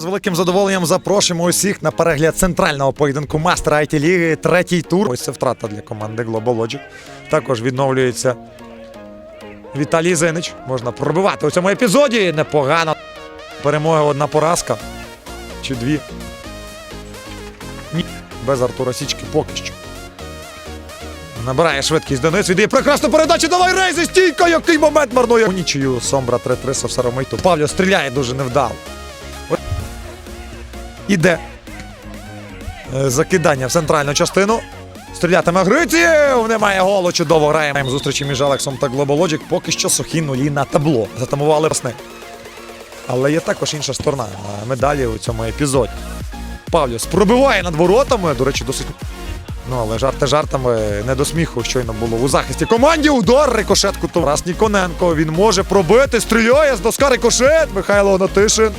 З великим задоволенням запрошуємо усіх на перегляд центрального поєдинку мастера IT ліги третій тур. Ось це втрата для команди Global Logic. Також відновлюється Віталій Зинич. Можна пробивати у цьому епізоді. Непогано. Перемога одна поразка. Чи дві. Ні. Без Артура Січки поки що. Набирає швидкість Денис. Віддає прекрасну передачу. Давай рейзи! Стійка! Який момент марнує! У нічию Сомбра 3-3 Савсаромиту. Павло стріляє дуже невдало. Іде. Е, Закидання в центральну частину. Стрілятиме Гриців! Немає голу. Чудово. Маємо Зустрічі між Алексом та Глоболоджик. Поки що сухі нулі на табло. Затамували пасни. Але є також інша сторона медалі у цьому епізоді. Павлюс пробиває над воротами. До речі, досить. Ну, але жарти жартами не до сміху щойно було у захисті команді. Удар рикошетку то раз Ніконенко. Він може пробити, стріляє з доска рикошет. Михайло Онатишин.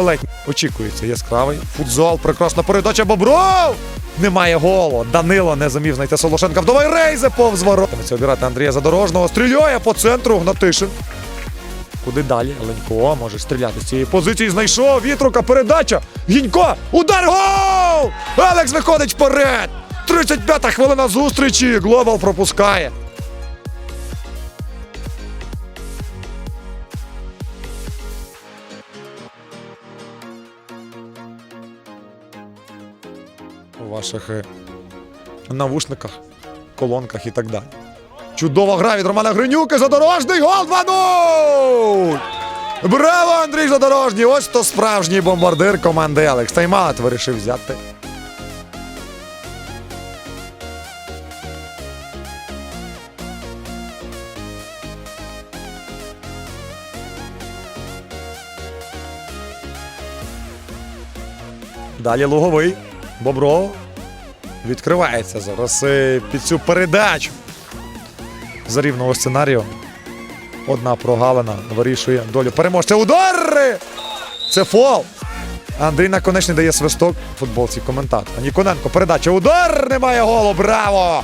Ледь очікується яскравий. Футзол, прекрасна передача Бобров. Немає голу. Данило не зумів знайти Солошенка. Вдавай рейзе повз воротами. обирати Андрія Задорожного. Стріляє по центру Гнатишин. Куди далі? Ленько може стріляти з цієї позиції. Знайшов вітрука, передача. Гінько! Удар! Гол! Алекс виходить вперед! 35-та хвилина зустрічі. Глобал пропускає. У ваших е, навушниках, колонках і так далі. Чудова гра від Романа Гринюка. Задорожний гол 2-0! Браво, Андрій Задорожній! Ось то справжній бомбардир команди Алекс. Таймаут вирішив взяти. Далі луговий. Бобров. Відкривається зараз е, під цю передачу. За рівного сценарію. Одна прогалина вирішує долю переможця. Удари! Це фол. Андрій Наконечний дає свисток футболці коментатора. Ніконенко передача. Удар! Немає голу. Браво!